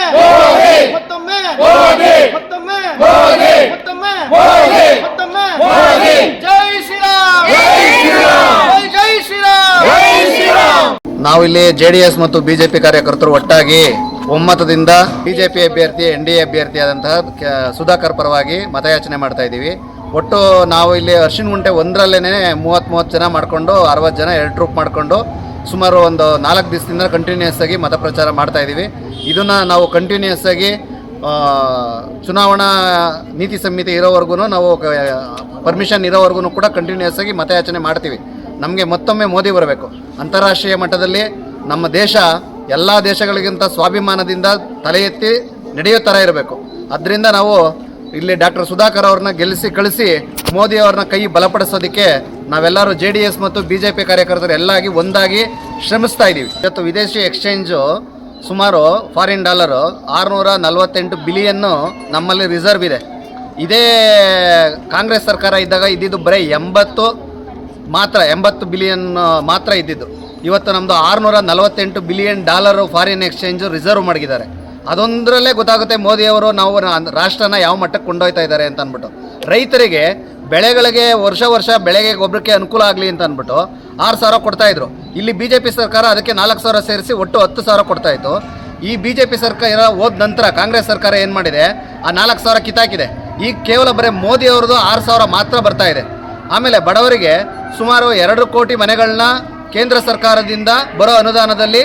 ಮತ್ತೊಮ್ಮೆ. ಮತ್ತೊಮ್ಮೆ. ಮತ್ತೊಮ್ಮೆ. ಮತ್ತೊಮ್ಮೆ. ಮತ್ತೊಮ್ಮೆ. ಜೈ ಶ್ರೀರಾಮ್. ಜೈ ಶ್ರೀರಾಮ್. ನಾವಿಲ್ಲಿ ಜೆಡಿಎಸ್ ಮತ್ತು ಬಿಜೆಪಿ ಕಾರ್ಯಕರ್ತರು ಒಟ್ಟಾಗಿ ಒಮ್ಮತದಿಂದ ಬಿಜೆಪಿ ಅಭ್ಯರ್ಥಿ ಎನ್ ಡಿ ಎ ಅಭ್ಯರ್ಥಿ ಆದಂತಹ ಸುಧಾಕರ್ ಪರವಾಗಿ ಮತಯಾಚನೆ ಮಾಡ್ತಾ ಇದ್ದೀವಿ. ಒಟ್ಟು ನಾವು ಇಲ್ಲಿ ಅರ್ಶಿನ ಗುಂಟೆ ಒಂದರಲ್ಲೇ ಮೂವತ್ತು ಮೂವತ್ತು ಜನ ಮಾಡಿಕೊಂಡು ಅರವತ್ತು ಜನ ಎರಡು ಟ್ರೂಪ್ ಮಾಡಿಕೊಂಡು ಸುಮಾರು ಒಂದು ನಾಲ್ಕು ದಿವಸದಿಂದ ಕಂಟಿನ್ಯೂಸ್ ಆಗಿ ಮತ ಪ್ರಚಾರ ಮಾಡ್ತಾ ಇದ್ದೀವಿ. ಇದನ್ನು ನಾವು ಕಂಟಿನ್ಯೂಸ್ ಆಗಿ ಚುನಾವಣಾ ನೀತಿ ಸಂಹಿತೆ ಇರೋವರೆಗೂ ನಾವು ಪರ್ಮಿಷನ್ ಇರೋವರೆಗೂ ಕೂಡ ಕಂಟಿನ್ಯೂಸ್ ಆಗಿ ಮತಯಾಚನೆ ಮಾಡ್ತೀವಿ. ನಮಗೆ ಮತ್ತೊಮ್ಮೆ ಮೋದಿ ಬರಬೇಕು. ಅಂತಾರಾಷ್ಟ್ರೀಯ ಮಟ್ಟದಲ್ಲಿ ನಮ್ಮ ದೇಶ ಎಲ್ಲ ದೇಶಗಳಿಗಿಂತ ಸ್ವಾಭಿಮಾನದಿಂದ ತಲೆ ಎತ್ತಿ ನಡೆಯೋ ಥರ ಇರಬೇಕು. ಅದರಿಂದ ನಾವು ಇಲ್ಲಿ ಡಾಕ್ಟರ್ ಸುಧಾಕರ್ ಅವ್ರನ್ನ ಗೆಲ್ಲಿಸಿ, ಕಳಿಸಿ ಮೋದಿ ಅವ್ರನ್ನ ಕೈ ಬಲಪಡಿಸೋದಕ್ಕೆ ನಾವೆಲ್ಲರೂ ಜೆ ಡಿ ಎಸ್ ಮತ್ತು ಬಿ ಜೆ ಪಿ ಕಾರ್ಯಕರ್ತರು ಎಲ್ಲಾಗಿ ಒಂದಾಗಿ ಶ್ರಮಿಸ್ತಾ ಇದ್ದೀವಿ ಇವತ್ತು ವಿದೇಶಿ ಎಕ್ಸ್ಚೇಂಜು ಸುಮಾರು ಫಾರಿನ್ ಡಾಲರು ಆರುನೂರ ನಲವತ್ತೆಂಟು ಬಿಲಿಯನ್ನು ನಮ್ಮಲ್ಲಿ ರಿಸರ್ವ್ ಇದೆ. ಇದೇ ಕಾಂಗ್ರೆಸ್ ಸರ್ಕಾರ ಇದ್ದಾಗ ಇದ್ದಿದ್ದು ಬರೀ ಎಂಬತ್ತು ಮಾತ್ರ, ಎಂಬತ್ತು ಬಿಲಿಯನ್ ಮಾತ್ರ ಇದ್ದಿದ್ದು. ಇವತ್ತು ನಮ್ಮದು ಆರುನೂರ ನಲವತ್ತೆಂಟು billion dollar foreign exchange reserve ಮಾಡಿದ್ದಾರೆ ಅದೊಂದರಲ್ಲೇ ಗೊತ್ತಾಗುತ್ತೆ ಮೋದಿಯವರು ನಾವು ರಾಷ್ಟ್ರನ ಯಾವ ಮಟ್ಟಕ್ಕೆ ಕೊಂಡೊಯ್ತಾ ಇದ್ದಾರೆ ಅಂತ ಅಂದ್ಬಿಟ್ಟು. ರೈತರಿಗೆ ಬೆಳೆಗಳಿಗೆ ವರ್ಷ ವರ್ಷ ಬೆಳೆಗೆ ಗೊಬ್ಬರಕ್ಕೆ ಅನುಕೂಲ ಆಗಲಿ ಅಂತ ಅಂದ್ಬಿಟ್ಟು ಆರು ಸಾವಿರ ಕೊಡ್ತಾಯಿದ್ರು ಇಲ್ಲಿ ಬಿ ಜೆ ಪಿ ಸರ್ಕಾರ ಅದಕ್ಕೆ ನಾಲ್ಕು ಸಾವಿರ ಸೇರಿಸಿ ಒಟ್ಟು ಹತ್ತು ಸಾವಿರ ಕೊಡ್ತಾ ಇತ್ತು. ಈ ಬಿ ಜೆ ಪಿ ಸರ್ಕಾರ ಹೋದ ನಂತರ ಕಾಂಗ್ರೆಸ್ ಸರ್ಕಾರ ಏನು ಮಾಡಿದೆ? ಆ ನಾಲ್ಕು ಸಾವಿರ ಕಿತ್ತಾಕಿದೆ. ಈಗ ಕೇವಲ ಬರೀ ಮೋದಿ ಅವ್ರದ್ದು ಆರು ಸಾವಿರ ಮಾತ್ರ ಬರ್ತಾ ಇದೆ. ಆಮೇಲೆ ಬಡವರಿಗೆ ಸುಮಾರು ಎರಡು ಕೋಟಿ ಮನೆಗಳನ್ನ ಕೇಂದ್ರ ಸರ್ಕಾರದಿಂದ ಬರೋ ಅನುದಾನದಲ್ಲಿ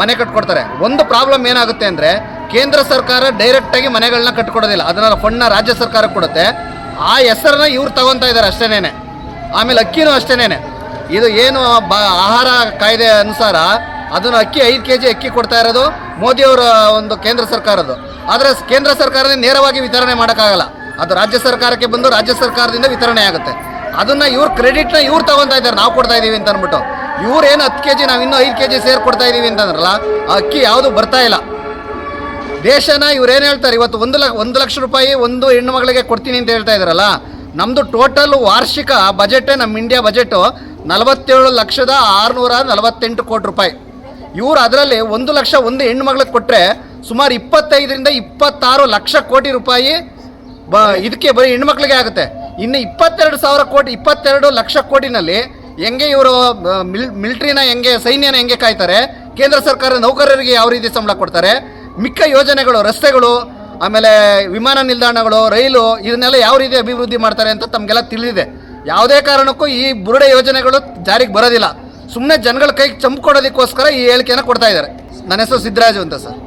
ಮನೆ ಕಟ್ಕೊಡ್ತಾರೆ. ಒಂದು ಪ್ರಾಬ್ಲಮ್ ಏನಾಗುತ್ತೆ ಅಂದರೆ ಕೇಂದ್ರ ಸರ್ಕಾರ ಡೈರೆಕ್ಟಾಗಿ ಮನೆಗಳನ್ನ ಕಟ್ಕೊಡೋದಿಲ್ಲ. ಅದನ್ನ ಫಂಡ್ನ ರಾಜ್ಯ ಸರ್ಕಾರ ಕೊಡುತ್ತೆ. ಆ ಹೆಸರನ್ನ ಇವ್ರು ತಗೊತಾ ಇದ್ದಾರೆ ಅಷ್ಟೇನೆ ಆಮೇಲೆ ಅಕ್ಕಿನೂ ಅಷ್ಟೇನೇನೆ. ಇದು ಏನು ಬ ಆಹಾರ ಕಾಯ್ದೆ ಅನುಸಾರ ಅದನ್ನು ಅಕ್ಕಿ ಐದು ಕೆ ಜಿ ಅಕ್ಕಿ ಕೊಡ್ತಾ ಇರೋದು ಮೋದಿಯವರ ಒಂದು ಕೇಂದ್ರ ಸರ್ಕಾರದ್ದು. ಆದರೆ ಕೇಂದ್ರ ಸರ್ಕಾರದಿಂದ ನೇರವಾಗಿ ವಿತರಣೆ ಮಾಡೋಕ್ಕಾಗಲ್ಲ. ಅದು ರಾಜ್ಯ ಸರ್ಕಾರಕ್ಕೆ ಬಂದು ರಾಜ್ಯ ಸರ್ಕಾರದಿಂದ ವಿತರಣೆ ಆಗುತ್ತೆ. ಅದನ್ನ ಇವ್ರ ಕ್ರೆಡಿಟ್ನ ಇವ್ರು ತಗೊತಾ ಇದ್ದಾರೆ ನಾವು ಕೊಡ್ತಾ ಇದೀವಿ ಅಂತ ಅಂದ್ಬಿಟ್ಟು ಇವ್ರು ಏನು ಹತ್ತು ಕೆ ಜಿ ನಾವು ಇನ್ನೂ ಐದು ಕೆ ಜಿ ಸೇರಿ ಇದೀವಿ ಅಂತಂದ್ರಲ್ಲ, ಆ ಅಕ್ಕಿ ಯಾವುದು ಬರ್ತಾ ಇಲ್ಲ. ದೇಶನ ಇವ್ರೇನು ಹೇಳ್ತಾರೆ? ಇವತ್ತು ಒಂದು ಲಕ್ಷ ಒಂದು ಲಕ್ಷ ರೂಪಾಯಿ ಒಂದು ಹೆಣ್ಣು ಮಗಳಿಗೆ ಕೊಡ್ತೀನಿ ಅಂತ ಹೇಳ್ತಾ ಇದ್ದಾರಲ್ಲ ನಮ್ಮದು ಟೋಟಲ್ ವಾರ್ಷಿಕ ಬಜೆಟೇ ನಮ್ಮ ಇಂಡಿಯಾ ಬಜೆಟು ನಲವತ್ತೇಳು ಲಕ್ಷದ ಆರುನೂರ ನಲವತ್ತೆಂಟು ಕೋಟಿ ರೂಪಾಯಿ. ಇವರು ಅದರಲ್ಲಿ ಒಂದು ಲಕ್ಷ ಒಂದು ಹೆಣ್ಣು ಮಗಳಿಗೆ ಕೊಟ್ಟರೆ ಸುಮಾರು ಇಪ್ಪತ್ತೈದರಿಂದ ಇಪ್ಪತ್ತಾರು ಲಕ್ಷ ಕೋಟಿ ರೂಪಾಯಿ ಬ ಇದಕ್ಕೆ ಬರೀ ಹೆಣ್ಮಕ್ಳಿಗೆ ಆಗುತ್ತೆ. ಇನ್ನು ಇಪ್ಪತ್ತೆರಡು ಸಾವಿರ ಕೋಟಿ, ಇಪ್ಪತ್ತೆರಡು ಲಕ್ಷ ಕೋಟಿನಲ್ಲಿ ಹೆಂಗೆ ಇವರು ಮಿಲ್, ಮಿಲ್ಟ್ರಿನ ಹೆಂಗೆ, ಸೈನ್ಯನ ಹೆಂಗೆ ಕಾಯ್ತಾರೆ? ಕೇಂದ್ರ ಸರ್ಕಾರ ನೌಕರರಿಗೆ ಯಾವ ರೀತಿ ಸಂಬಳ ಕೊಡ್ತಾರೆ? ಮಿಕ್ಕ ಯೋಜನೆಗಳು, ರಸ್ತೆಗಳು, ಆಮೇಲೆ ವಿಮಾನ ನಿಲ್ದಾಣಗಳು, ರೈಲು, ಇದನ್ನೆಲ್ಲ ಯಾವ ರೀತಿ ಅಭಿವೃದ್ಧಿ ಮಾಡ್ತಾರೆ ಅಂತ ತಮಗೆಲ್ಲ ತಿಳಿದಿದೆ. ಯಾವುದೇ ಕಾರಣಕ್ಕೂ ಈ ಬುರುಡೆ ಯೋಜನೆಗಳು ಜಾರಿಗೆ ಬರೋದಿಲ್ಲ. ಸುಮ್ಮನೆ ಜನಗಳ ಕೈಗೆ ಚಂಪು ಕೊಡೋದಕ್ಕೋಸ್ಕರ ಈ ಹೇಳಿಕೆಯನ್ನು ಕೊಡ್ತಾ ಇದ್ದಾರೆ. ನನ್ನ ಹೆಸರು ಸಿದ್ದರಾಜು ಅಂತ ಸರ್.